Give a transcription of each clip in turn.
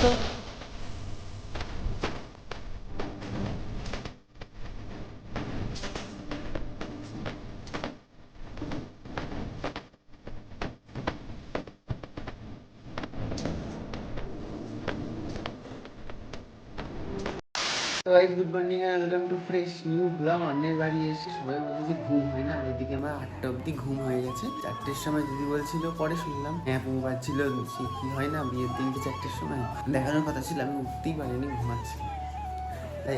তো তো এই good morning and welcome to fresh new blog অন্যের বাড়ি এসে সবাই বলে যে ঘুম হয় না, আর এদিকে আমার আটটা অবধি ঘুম হয়ে গেছে। চারটের সময় দিদি বলছিল, পরে শুনলাম। হ্যাঁ পুঙ্গ পাচ্ছিল, সে কি হয় না, বিয়ের দিনকে চারটের সময়। দেখানোর কথা ছিল, আমি উঠতেই পারিনি, ঘুমাচ্ছি।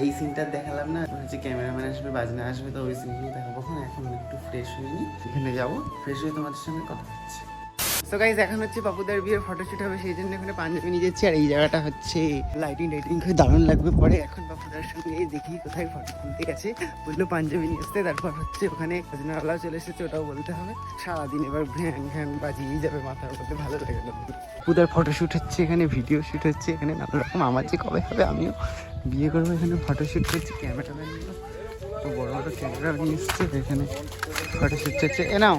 এই সিনটা দেখালাম না হচ্ছে ক্যামেরাম্যান আসবে, বাজনা আসবে, তো ওই সিনগুলো দেখাবো। এখন এখন একটু ফ্রেশ হয়ে নিই এখানে যাব ফ্রেশ হয়ে তোমাদের সঙ্গে কথা হচ্ছে। তো গাইজ এখন হচ্ছে পাপুদার বিয়ের ফটোশুট হবে, সেই জন্য এখানে পাঞ্জাবি নিয়ে যাচ্ছি আর এই জায়গাটা হচ্ছে লাইটিং লাইটিং খুব দারুণ লাগবে পরে। এখন পাপুদার সঙ্গে দেখি কোথায় ফটো তুলতে গেছে। বলল পাঞ্জাবি নিয়ে আসতে, তারপর হচ্ছে ওখানে বাজনাওয়ালাও চলে এসেছে, ওটাও বলতে হবে। সারাদিন এবার ভ্যান ভ্যান বাজিয়েই যাবে মাথার মধ্যে, ভালো লাগে না। পুদার ফটোশুট হচ্ছে এখানে ভিডিও শুট হচ্ছে এখানে, নানা রকম। আমার যে কবে হবে, আমিও বিয়ে করব এখানে ফটোশুট করছি ক্যামেরাম্যান নিয়ে বড় বড় ক্যামেরা নিয়ে এসছে এখানে ফটোশুট হচ্ছে। এ নাও।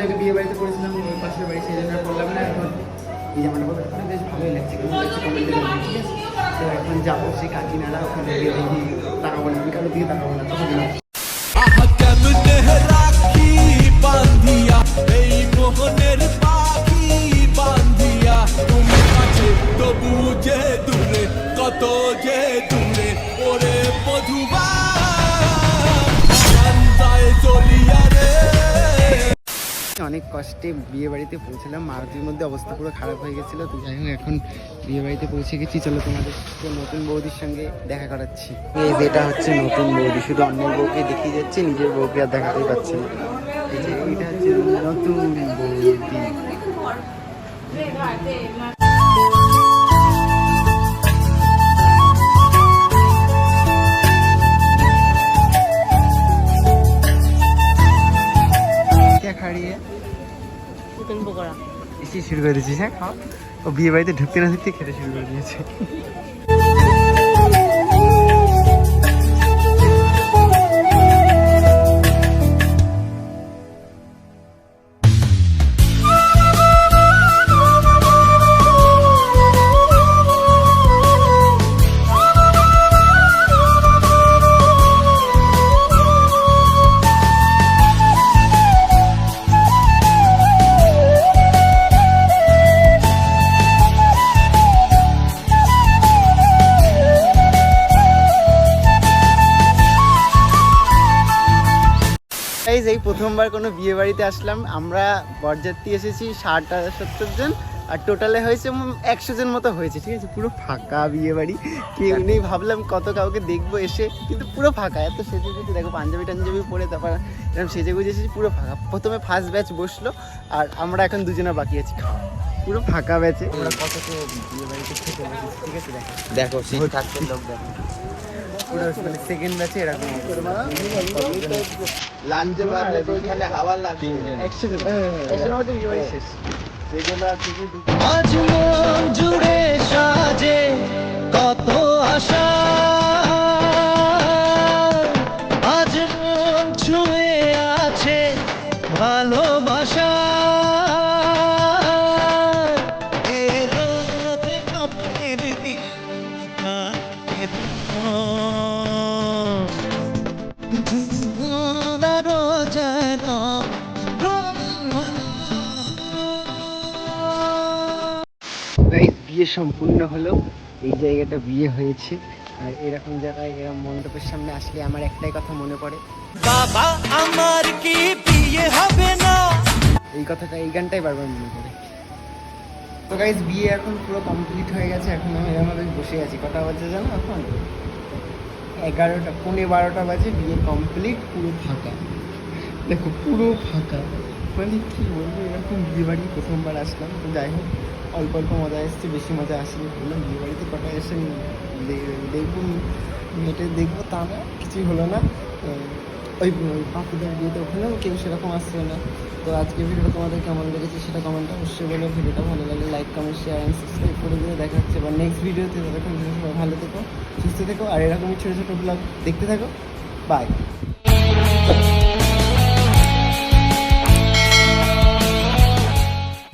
কিছুটাকে বিয়ে বাড়িতে পাশের বাড়ি সেই জন্য করলাম না। এখন এই জামাটা পরে এখন বেশ ভালোই লাগছে তো এখন যাব সেই ওখানে দেখি দিকে তখন কত যে দূরে। অনেক কষ্টে বিয়ে বাড়িতে পৌঁছলাম। মারুতির মধ্যে অবস্থা পুরো খারাপ হয়ে গেছিল। তো যাই হোক, এখন বিয়ে বাড়িতে পৌঁছে গেছি। চলো তোমাদের নতুন বৌদির সঙ্গে দেখা করাচ্ছি। এই যেটা হচ্ছে নতুন বৌদি। শুধু অন্য বউকে দেখিয়ে যাচ্ছে, নিজের বউকে আর দেখাতেই পাচ্ছে না। এটা হচ্ছে নতুন বৌদি। শুরু করে দিয়েছিস হ্যাঁ? খাও ও বিয়ে বাড়িতে ঢুকতে না ঢুকতে খেতে শুরু করে দিয়েছে। প্রথমবার কোনো বিয়ে বাড়িতে আসলাম। আমরা বরযাত্রী এসেছি ষাট আর সত্তর জন আর টোটালে হয়েছে একশো জন মতো হয়েছে ঠিক আছে? পুরো ফাঁকা বিয়ে বাড়ি। কেউ নেই ভাবলাম কত কাউকে দেখব এসে কিন্তু পুরো ফাঁকা এত সেজে গুজে দেখো পাঞ্জাবি টাঞ্জাবি পরে তারপর এরকম সেজে গুজে এসেছি পুরো ফাঁকা। প্রথমে ফার্স্ট ব্যাচ বসল আর আমরা এখন দুজনে বাকি আছি। খাওয়া পুরো ফাঁকা ব্যাচে আমরা কত বিয়ে বাড়িতে খেতে ঠিক আছে? দেখো। দেখো লোক দেখো। পুরো মানে সেকেন্ড এরকম লাঞ্চে ওইখানে হাওয়া কিছু আজ মন জুড়ে সাজে কত আশা বিয়ে সম্পূর্ণ হলো এই জায়গাটা বিয়ে হয়েছে। আর এরকম জায়গায় এরকম মণ্ডপের সামনে আসলে আমার একটাই কথা মনে পড়ে। বাবা আমার কি বিয়ে হবে না? এই কথাটা এই গানটাই বারবার মনে পড়ে। তো গাইস বিয়ে এখন পুরো কমপ্লিট হয়ে গেছে এখন আমি আমাদের বসে আছি। কটা বাজে জানো এখন? এগারোটা পৌনে বারোটা বাজে বিয়ে কমপ্লিট পুরো ফাঁকা। দেখো পুরো ফাঁকা। মানে কী বলব এরকম বিয়ে বাড়ি প্রথমবার আসলাম তো যাই হোক। অল্প অল্প মজা এসছে, বেশি মজা আসেনি। বললাম বিয়ে বাড়িতে কটা এসে দেখব মেয়েটে দেখব, তা না, কিছুই হলো না। ওই পাখিদের বিয়েতে ওখানেও কেউ সেরকম আসছে না। তো আজকে ভিডিওটা তোমাদের কেমন লেগেছে সেটা কমেন্টে অবশ্যই বলে। ভিডিওটা ভালো লাগলে like comment share and subscribe করে দিয়ে দেখা হচ্ছে বা নেক্সট ভিডিওতে। ভালো থেকো, সুস্থ থেকো। আর এরকমই ছোটো ছোটো ব্লগ দেখতে থাকো। বাই